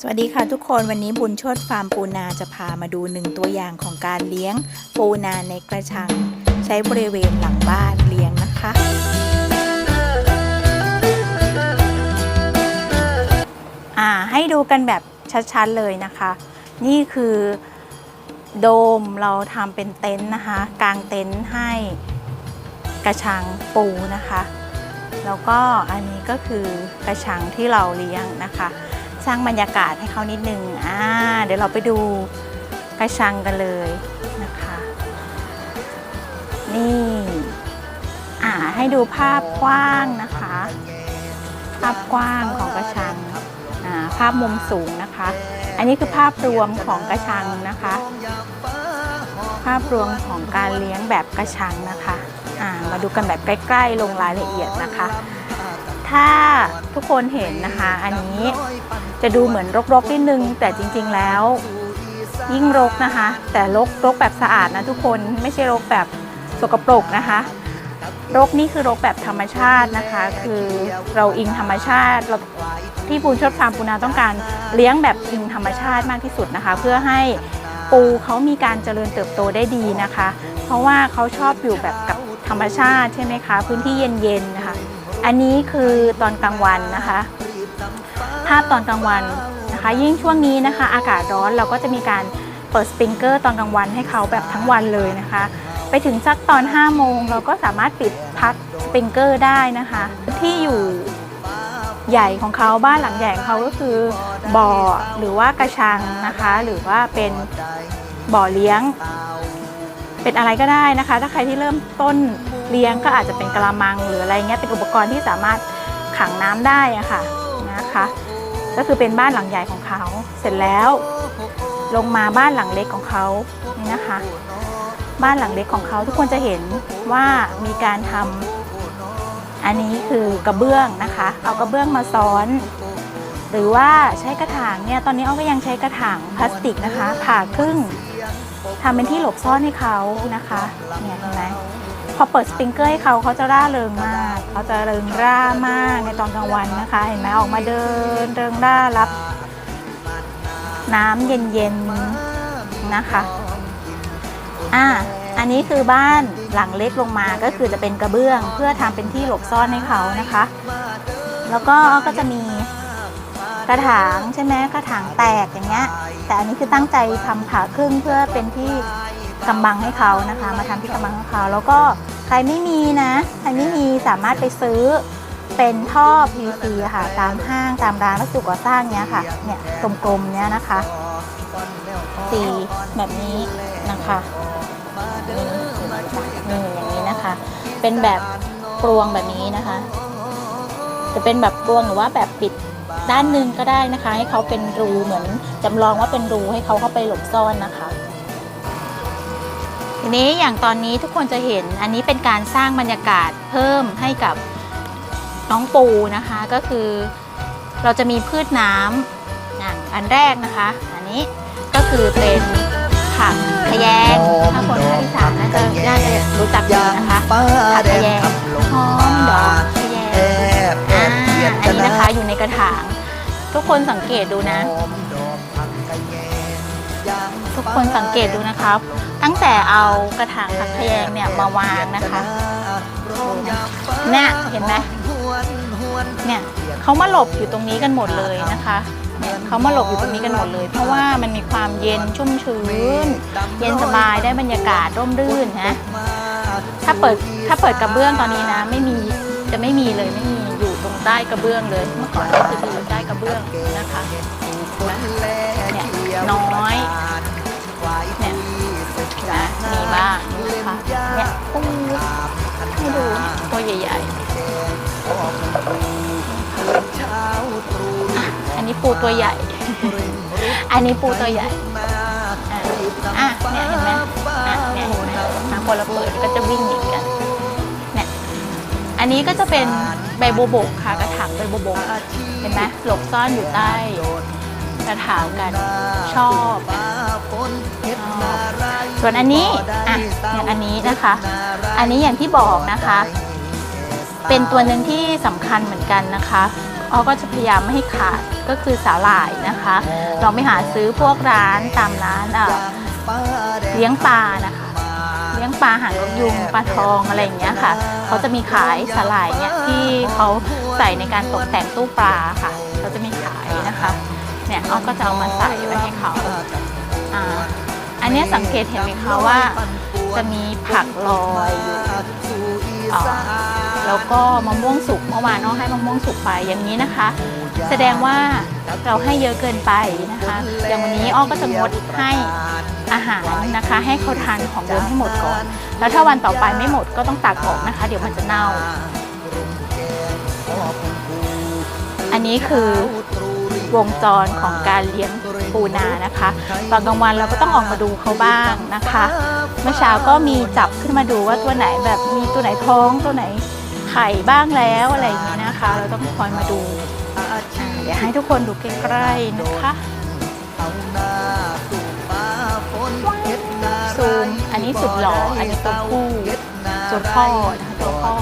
สวัสดีค่ะทุกคนวันนี้บุญชดฟาร์มปูนาจะพามาดูหนึ่งตัวอย่างของการเลี้ยงปูนาในกระชัง ใช้บริเวณหลังบ้านเลี้ยงนะคะ อ่าให้ดูกันแบบชัดๆเลยนะคะ นี่คือโดมเราทำเป็นเต็นท์นะคะกางเต็นท์ให้กระชังปูนะคะ แล้วก็อันนี้ก็คือกระชังที่เราเลี้ยงนะคะ สร้างบรรยากาศให้เขานิดนึงอ่าเดี๋ยวเราไปดูกระชังกันเลยนะคะ นี่อ่าให้ดูภาพกว้างนะคะ ภาพกว้างของกระชังอ่าภาพมุมสูงนะคะ อันนี้คือภาพรวมของกระชังนะคะ ภาพรวมของการเลี้ยงแบบกระชังนะคะอ่ามาดูกันแบบใกล้ ๆ ลงรายละเอียดนะคะ ถ้าทุกคนเห็นนะคะ อันนี้จะดูเหมือนรกๆนิดนึง แต่จริงๆแล้ว ยิ่งรกนะคะ แต่รกรกแบบสะอาดนะทุกคนไม่ใช่รกแบบสกปรกนะคะรกนี่คือรกแบบธรรมชาตินะคะ คือเราอิงธรรมชาติเราที่ปูนชดฟาร์มปูนาต้องการเลี้ยงแบบอิงธรรมชาติมากที่สุดนะคะ เพื่อให้ปูเขามีการเจริญเติบโตได้ดีนะคะ เพราะว่าเขาชอบอยู่แบบกับธรรมชาติใช่ไหมคะ พื้นที่เย็นๆนะคะ อันนี้คือตอนกลางวันนะคะ ภาพตอนกลางวันนะคะ ยิ่งช่วงนี้นะคะ อากาศร้อนเราก็จะมีการเปิดสปริงเกอร์ตอนกลางวันให้เขาแบบทั้งวันเลยนะคะ ไปถึงสักตอน 5 โมงเราก็สามารถปิดพักสปริงเกอร์ได้นะคะ ที่อยู่ใหญ่ของเขาบ้านหลังใหญ่ของเขาก็คือบ่อหรือว่ากระชังนะคะ หรือว่าเป็นบ่อเลี้ยง เป็นอะไรก็ได้นะคะ ถ้าใครที่เริ่มต้น เลี้ยงก็อาจจะเป็นกระมังหรืออะไรเงี้ยเป็นอุปกรณ์ที่สามารถขังน้ำได้อะค่ะนะคะ ก็คือเป็นบ้านหลังใหญ่ของเขา เสร็จแล้ว ลงมาบ้านหลังเล็กของเขานี่นะคะ บ้านหลังเล็กของเขาทุกคนจะเห็นว่ามีการทำอันนี้คือกระเบื้องนะคะ เอากระเบื้องมาซ้อน หรือว่าใช้กระถางเนี่ยตอนนี้อ้อก็ยังใช้กระถางพลาสติกนะคะ ผ่าครึ่งทำเป็นที่หลบซ่อนให้เขานะคะเนี่ยเห็นไหม พอเปิดสปริงเกอร์ให้เขาเขาจะร่าเริงมากเขาจะเริงร่ามากในตอนกลางวันนะคะ เห็นไหมออกมาเดินเริงร่ารับ น้ำเย็นๆนะคะอ่าอันนี้คือบ้านหลังเล็กลงมาก็คือจะเป็นกระเบื้อง เพื่อทำเป็นที่หลบซ่อนให้เขานะคะ แล้วก็ก็จะมีกระถางใช่ไหมกระถางแตกอย่างเงี้ยแต่อันนี้คือตั้งใจทำผ่าครึ่งเพื่อเป็นที่ กำบังให้เขานะคะ มาทำที่กำบังให้เขา แล้วก็ใครไม่มีนะ ใครไม่มีสามารถไปซื้อเป็นท่อ PVC ค่ะ ตามห้างตามร้านวัสดุก่อสร้างเนี้ยค่ะ เนี่ยกลมๆเนี้ยนะคะสีแบบนี้นะคะนี่อย่างนี้นะคะ เป็นแบบกลวงแบบนี้นะคะ จะเป็นแบบกลวงหรือว่าแบบปิดด้านหนึ่งก็ได้นะคะ ให้เขาเป็นรูเหมือนจำลองว่าเป็นรูให้เขาเข้าไปหลบซ่อนนะคะ ทีนี้อย่างตอนนี้ทุกคนจะเห็นอันนี้เป็นการสร้างบรรยากาศเพิ่มให้กับน้องปูนะคะ ก็คือเราจะมีพืชน้ำอย่างอันแรกนะคะ อันนี้ก็คือเป็นผักทะแยงถ้าคนภาคอีสานน่าจะน่าจะรู้จักดีนะคะผักทะแยงหอมดอกทะแยงอ่าอันนี้นะคะอยู่ในกระถาง ทุกคนสังเกตดูนะ ทุกคนสังเกตดูนะครับ ตั้งแต่เอากระถางผักแยงเนี่ยมาวางนะคะเนี่ยเห็นไหมเนี่ยเขามาหลบอยู่ตรงนี้กันหมดเลยนะคะเนี่ยเขามาหลบอยู่ตรงนี้กันหมดเลย เพราะว่ามันมีความเย็นชุ่มชื้น เย็นสบายได้บรรยากาศร่มรื่นนะถ้าเปิดถ้าเปิดกระเบื้องตอนนี้นะไม่มีจะไม่มีเลยไม่มีอยู่ตรงใต้กระเบื้องเลย เมื่อก่อนก็คืออยู่ใต้กระเบื้องนะคะเนี่ยน้อย เนี่ยนะมีบ้างนะคะเนี่ยปูให้ดูตัวใหญ่ๆอันนี้ปูตัวใหญ่ อันนี้ปูตัวใหญ่อะเนี่ยเห็นไหมอะเนี่ยเห็นไหมทางคนเราเปิดก็จะวิ่งหนีกันเนี่ยอันนี้ก็จะเป็นใบโบวบกค่ะกระถางใบโบวบกเห็นไหมหลบซ่อนอยู่ใต้กระถางกันชอบชอบ ส่วนอันนี้อะอย่างอันนี้นะคะ อันนี้อย่างที่บอกนะคะ เป็นตัวหนึ่งที่สำคัญเหมือนกันนะคะอ้อก็จะพยายามไม่ให้ขาดก็คือสาหร่ายนะคะลองไปหาซื้อพวกร้านตามร้านเอ่อเลี้ยงปลานะคะ เลี้ยงปลาหางนกยุงปลาทองอะไรอย่างเงี้ยค่ะเขาจะมีขายสาหร่ายเนี่ยที่เขาใส่ในการตกแต่งตู้ปลาค่ะเขาจะมีขายนะคะ เนี่ยเขาก็จะเอามาใส่ไว้ให้เขา อ่าอันนี้สังเกตเห็นไหมคะว่าจะมีผักลอยอยู่อ่าแล้วก็มะม่วงสุกเมื่อวานน้องให้มะม่วงสุกไปอย่างนี้นะคะ แสดงว่าเราให้เยอะเกินไปนะคะ อย่างวันนี้อ้อก็จะงดให้อาหารนะคะ ให้เขาทานของเดิมให้หมดก่อน แล้วถ้าวันต่อไปไม่หมดก็ต้องตักออกนะคะ เดี๋ยวมันจะเน่า อันนี้คือวงจรของการเลี้ยง ปูนานะคะตอนกลางวันเราก็ต้องออกมาดูเขาบ้างนะคะ เมื่อเช้าก็มีจับขึ้นมาดูว่าตัวไหนแบบมีตัวไหนท้องตัวไหนไข่บ้างแล้วอะไรอย่างนี้นะคะ เราต้องคอยมาดู เดี๋ยวให้ทุกคนดูใกล้ๆนะคะซูมอันนี้สุดหล่ออันนี้ตัวผู้ตัวพ่อนะคะตัวพ่อ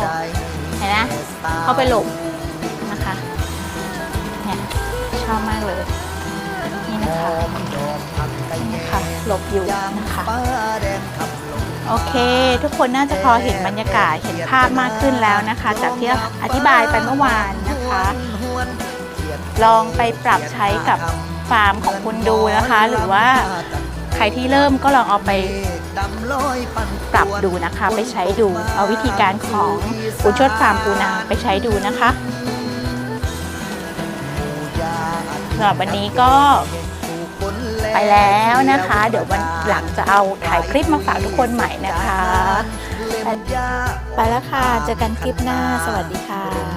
เห็นไหมเข้าไปหลบนะคะเนี่ยชอบมากเลย คะค่ะหลบอยู่นะคะโอเค ทุกคนน่าจะพอเห็นบรรยากาศเห็นภาพมากขึ้นแล้วนะคะ จากที่อธิบายไปเมื่อวานนะคะ ลองไปปรับใช้กับฟาร์มของคุณดูนะคะ หรือว่าใครที่เริ่มก็ลองเอาไปปรับดูนะคะ ไปใช้ดูเอาวิธีการของคุณชดฟาร์มปูนาไปใช้ดูนะคะสำหรับวันนี้ก็ ไปแล้วนะคะ เดี๋ยววันหลังจะเอาถ่ายคลิปมาฝากทุกคนใหม่นะคะ ไปแล้วค่ะ เจอกันคลิปหน้า สวัสดีค่ะ